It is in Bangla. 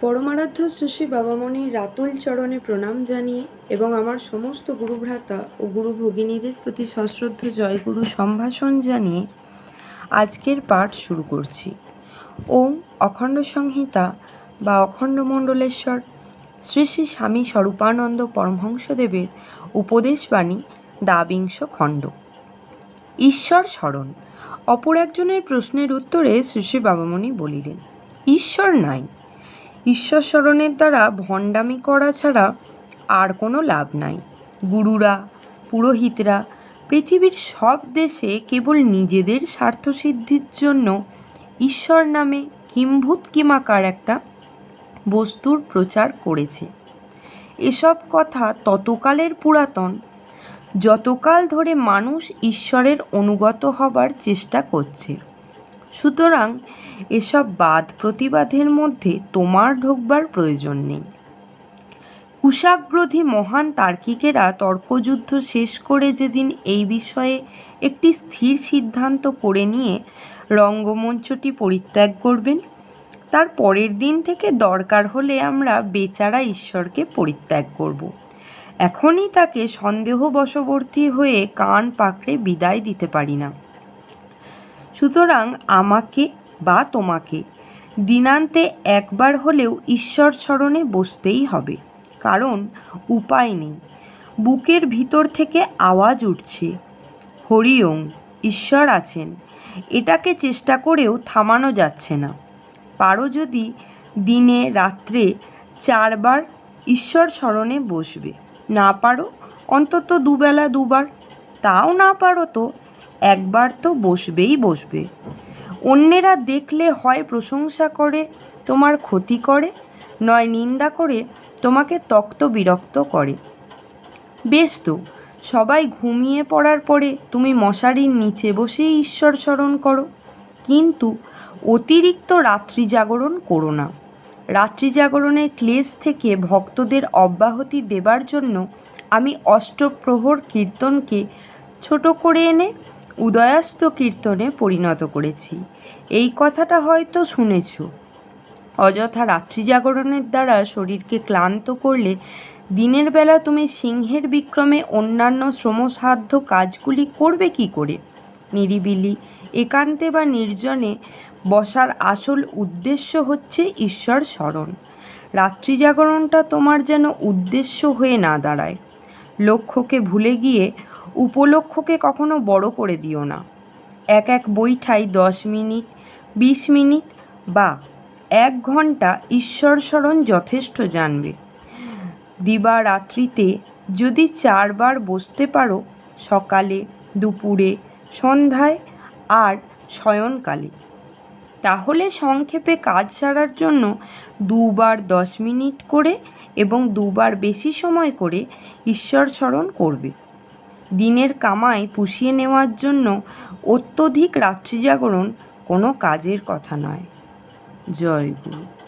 পরমারাধ্য শ্রী বাবামণির রাতুল চরণে প্রণাম জানিয়ে এবং আমার সমস্ত গুরুভ্রাতা ও গুরু ভগিনীদের প্রতি সশ্রদ্ধ জয়গুরু সম্ভাষণ জানিয়ে আজকের পাঠ শুরু করছি। ওম অখণ্ড সংহিতা বা অখণ্ড মণ্ডলেশ্বর শ্রী শ্রী স্বামী স্বরূপানন্দ পরমহংসদেবের উপদেশবাণী দ্বাবিংশ খণ্ড। ঈশ্বর স্মরণ। অপর একজনের প্রশ্নের উত্তরে শ্রী শ্রী বাবামণি বলিলেন, ঈশ্বর নাই ঈশ্বর স্মরণের দ্বারা ভণ্ডামি করা ছাড়া আর কোনো লাভ নাই। গুরুরা, পুরোহিতরা, পৃথিবীর সব দেশে কেবল নিজেদের স্বার্থসিদ্ধির জন্য ঈশ্বর নামে কিম্ভূত কিমাকার একটা বস্তুর প্রচার করেছে। এসব কথা ততকালের পুরাতন, যতকাল ধরে মানুষ ঈশ্বরের অনুগত হবার চেষ্টা করছে। সুতরাং এসব বাদ প্রতিবাদের মধ্যে তোমার ঢোকবার প্রয়োজন নেই। কুশাগ্রধী মহান তার্কিকেরা তর্কযুদ্ধ শেষ করে যেদিন এই বিষয়ে একটি স্থির সিদ্ধান্ত করে নিয়ে রঙ্গমঞ্চটি পরিত্যাগ করবেন, তার পরের দিন থেকে দরকার হলে আমরা বেচারা ঈশ্বরকে পরিত্যাগ করব। এখনই তাকে সন্দেহবশবর্তী হয়ে কান পাকড়ে বিদায় দিতে পারি না। সুতরাং আমাকে বা তোমাকে দিনান্তে একবার হলেও ঈশ্বর স্মরণে বসতেই হবে, কারণ উপায় নেই। বুকের ভিতর থেকে আওয়াজ উঠছে হরি ঈশ্বর আছেন। এটাকে চেষ্টা করেও থামানো যাচ্ছে না। পারো যদি দিনে রাত্রে চারবার ঈশ্বর স্মরণে বসবে। না পারো, অন্তত দুবেলা দুবার। তাও না পারো তো একবার তো বসবেই বসবে। অন্যেরা দেখলে হয় প্রশংসা করে, তোমার ক্ষতি করে, নয় নিন্দা করে, তোমাকে তক্ত বিরক্ত করে। বেশ তো, সবাই ঘুমিয়ে পড়ার পরে তুমি মশারির নিচে বসেই ঈশ্বর স্মরণ করো। কিন্তু অতিরিক্ত রাত্রি জাগরণ করো না। রাত্রি জাগরণের ক্লেশ থেকে ভক্তদের অব্যাহতি দেবার জন্য আমি অষ্টপ্রহর কীর্তনকে ছোট করে এনে উদয়াস্ত কীর্তনে পরিণত করেছি। এই কথাটা হয়তো শুনেছ। অযথা রাত্রি জাগরণের দ্বারা শরীরকে ক্লান্ত করলে দিনের বেলা তুমি সিংহের বিক্রমে অন্যান্য শ্রমসাধ্য কাজগুলি করবে কি করে? নিরিবিলি, একান্তে বা নির্জনে বসার আসল উদ্দেশ্য হচ্ছে ঈশ্বর স্মরণ। রাত্রি জাগরণটা তোমার যেন উদ্দেশ্য হয়ে না দাঁড়ায়। লক্ষ্যকে ভুলে গিয়ে উপলক্ষকে কখনো বড় করে দিও না। এক এক বৈঠাই দশ মিনিট, বিশ মিনিট বা এক ঘণ্টা ঈশ্বর স্মরণ যথেষ্ট জানবে। দিবা রাত্রিতে যদি চারবার বসতে পারো, সকালে, দুপুরে, সন্ধ্যায় আর শয়নকালে, তাহলে সংক্ষেপে কাজ সারার জন্য দুবার দশ মিনিট করে এবং দুবার বেশি সময় করে ঈশ্বর স্মরণ করবে। দিনের কামাই পুষিয়ে নেওয়ার জন্য অত্যধিক রাত্রি জাগরণ কোনো কাজের কথা নয়। জয় গুরু।